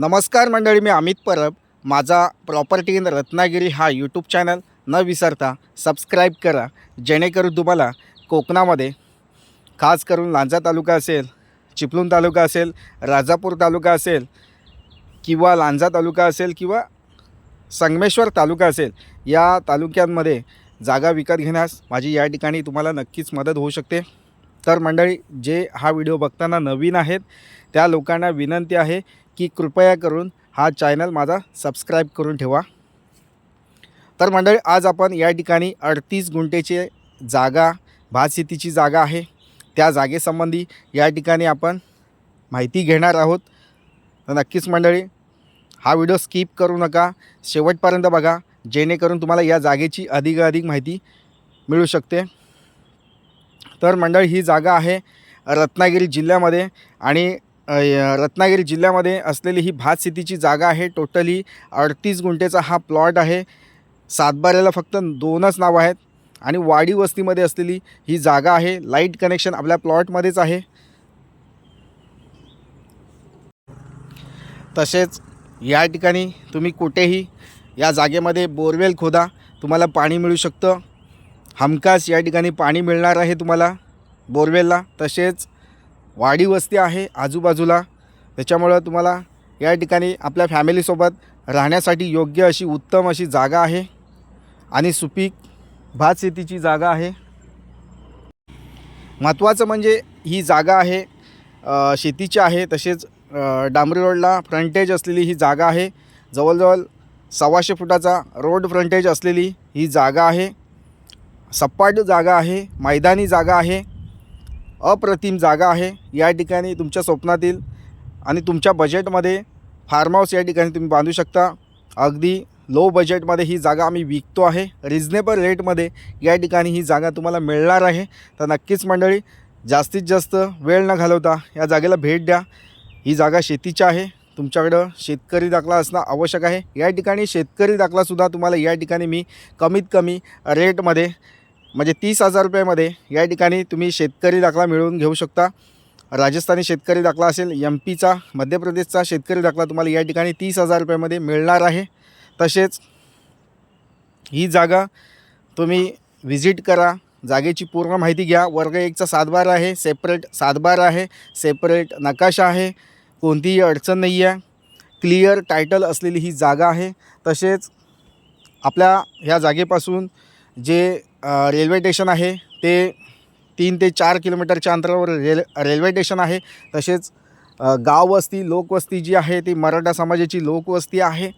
नमस्कार मंडळी मी अमित परब. माझा प्रॉपर्टी इन रत्नागिरी हा यूट्यूब चॅनल न विसरता सबस्क्राईब करा. जेणेकरून तुम्हाला कोकणामध्ये खास करून लांजा तालुका असेल चिपळूण तालुका असेल राजापूर तालुका असेल किंवा लांजा तालुका असेल किंवा संगमेश्वर तालुका असेल या तालुक्यांमध्ये जागा विकत घेण्यास माझी या ठिकाणी तुम्हाला नक्कीच मदत होऊ शकते. तर मंडळी जे हा व्हिडिओ बघताना नवीन आहेत त्या लोकांना विनंती आहे की कृपया करून हा चॅनल माझा सबस्क्राईब करून ठेवा. तर मंडळी आज आपण या ठिकाणी अडतीस गुंठेचे जागा भात शेतीची जागा आहे. त्या जागेसंबंधी या ठिकाणी आपण माहिती घेणार आहोत. तर नक्कीच मंडळी हा व्हिडिओ स्किप करू नका. शेवटपर्यंत बघा जेणेकरून तुम्हाला या जागेची अधिकाधिक माहिती मिळू शकते. तर मंडळी ही जागा आहे रत्नागिरी जिल्ह्यामध्ये आणि रत्नागिरी जिल्ह्यामध्ये असलेली ही भात शेतीची जागा आहे. टोटली अडतीस गुंठेचा हा प्लॉट आहे. सातबाऱ्याला फक्त दोनच नावं आहेत. आणि वाडी वस्तीमध्ये असलेली ही जागा आहे. लाइट कनेक्शन आपल्या प्लॉटमध्येच आहे. तसेच या ठिकाणी तुम्ही कुठेही या जागेमध्ये बोरवेल खोदा. तुम्हाला पाणी मिळू शकतं. हमखास या ठिकाणी पाणी मिळणार आहे तुम्हाला बोरवेलला. तसेच वाडी वस्ती आहे आजूबाजूला. त्याच्यामुळं तुम्हाला या ठिकाणी आपल्या फॅमिलीसोबत राहण्यासाठी योग्य अशी उत्तम अशी जागा आहे. आणि सुपीक भात शेतीची जागा आहे. महत्त्वाचं म्हणजे ही जागा आहे शेतीची आहे तसेच डांबरी रोडला फ्रंटेज असलेली ही जागा आहे. जवळजवळ सव्वाशे फुटाचा रोड फ्रंटेज असलेली ही जागा आहे. सपाट जागा आहे मैदानी जागा आहे. अप्रतिम जागा आहे. या ठिकाणी तुमच्या स्वप्नातील आणि तुमच्या बजेटमध्ये फार्म हाऊस या ठिकाणी तुम्ही बांधू शकता. अगदी लो बजेटमध्ये ही जागा आम्ही विकतो आहे. रिजनेबल रेटमध्ये या ठिकाणी ही जागा तुम्हाला मिळणार आहे. तर नक्कीच मंडळी जास्तीत जास्त वेळ न घालवता या जागेला भेट द्या. ही जागा शेतीची आहे. तुमच्याकडं शेतकरी दाखला असणं आवश्यक आहे. या ठिकाणी शेतकरी दाखलासुद्धा तुम्हाला या ठिकाणी मी कमीत कमी रेटमध्ये म्हणजे तीस हजार रुपयामध्ये या ठिकाणी तुम्ही शेतकरी दाखला मिळवून घेऊ शकता. राजस्थानी शेतकरी दाखला असेल एम पीचा मध्य प्रदेशचा शेतकरी दाखला तुम्हाला या ठिकाणी तीस हजार रुपयामध्ये मिळणार आहे. तसेच ही जागा तुम्ही व्हिजिट करा जागेची पूर्ण माहिती घ्या. वर्ग एकचा सातबार आहे सेपरेट सातबार आहे सेपरेट नकाशा आहे कोणतीही अडचण नाही आहे क्लिअर टायटल असलेली ही जागा आहे. तसेच आपल्या ह्या जागेपासून जे रेल्वे स्टेशन आहे. ते तीन ते चार किलोमीटरच्या अंतरावर रेल रेल्वे स्टेशन आहे. तसेच गाववस्ती लोकवस्ती जी आहे ती मराठा समाजाची लोकवस्ती आहे.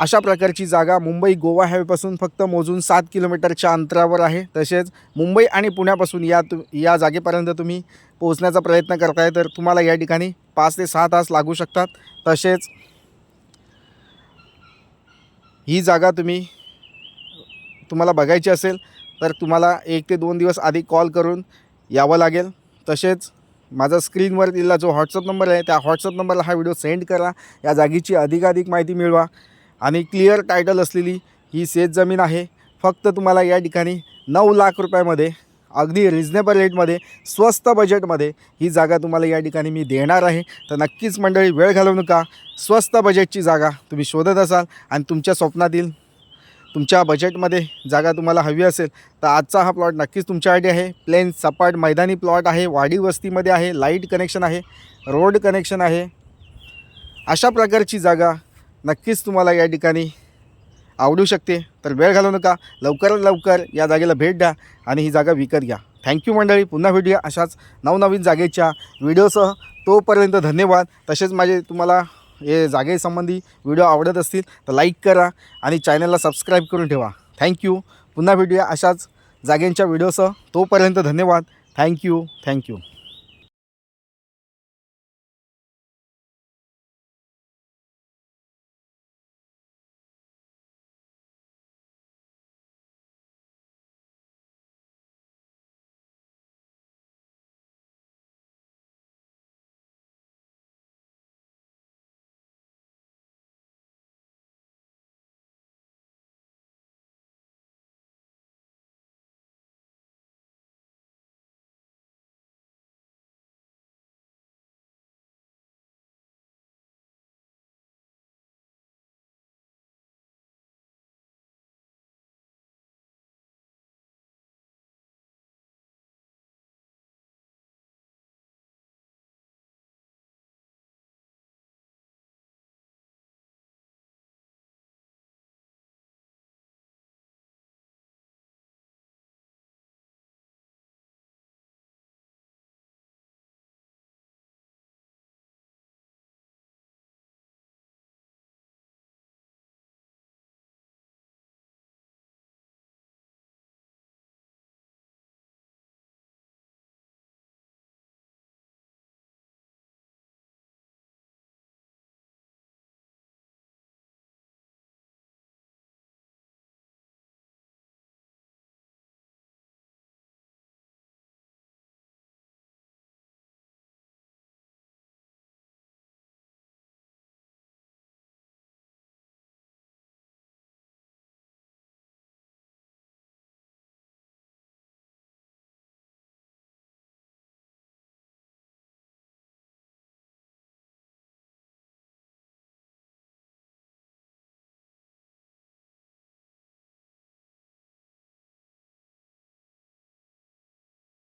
अशा प्रकारची जागा मुंबई गोवा हायवेपासून फक्त मोजून सात किलोमीटरच्या अंतरावर आहे. तसेच मुंबई आणि पुण्यापासून या तु या जागेपर्यंत तुम्ही पोहोचण्याचा प्रयत्न करताय तर तुम्हाला या ठिकाणी पाच ते सहा तास लागू शकतात. तसेच ही जागा तुम्ही तुम्हाला बघायची असेल तर तुम्हाला एक ते दोन दिवस आधी कॉल करून यावं लागेल. तसेच माझा स्क्रीनवर दिलेला जो व्हॉट्सअप नंबर आहे त्या व्हॉट्सअप नंबरला हा व्हिडिओ सेंड करा. या जागेची अधिकाधिक माहिती मिळवा. आणि क्लिअर टायटल असलेली ही शेत जमीन आहे. फक्त तुम्हाला या ठिकाणी नऊ लाख रुपयामध्ये अगदी रिजनेबल रेटमध्ये स्वस्त बजेटमध्ये ही जागा तुम्हाला या ठिकाणी मी देणार आहे. तर नक्कीच मंडळी वेळ घालवू नका. स्वस्त बजेटची जागा तुम्ही शोधत असाल आणि तुमच्या स्वप्नातील तुमच्या बजेटमध्ये जागा तुम्हाला हवी असेल तर आजचा हा प्लॉट नक्कीच तुमच्यासाठी आहे. प्लेन सपाट मैदानी प्लॉट आहे वाडी वस्तीमध्ये आहे लाइट कनेक्शन आहे रोड कनेक्शन आहे. अशा प्रकारची जागा नक्कीच तुम्हाला या ठिकाणी आवडू शकते. तर वेळ घालवू नका. लवकरात लवकर या जागेला भेट द्या आणि ही जागा विकत घ्या. थँक्यू मंडळी. पुन्हा भेटूया अशाच नवनवीन जागेच्या व्हिडिओसह तोपर्यंत धन्यवाद. तसेच माझे तुम्हाला हे जागेसंबंधी व्हिडिओ आवडत असतील तर लाईक करा आणि चॅनलला सबस्क्राईब करून ठेवा. थँक्यू पुन्हा भेटूया अशाच जागेंच्या व्हिडिओसह. तोपर्यंत धन्यवाद. Thank you thank you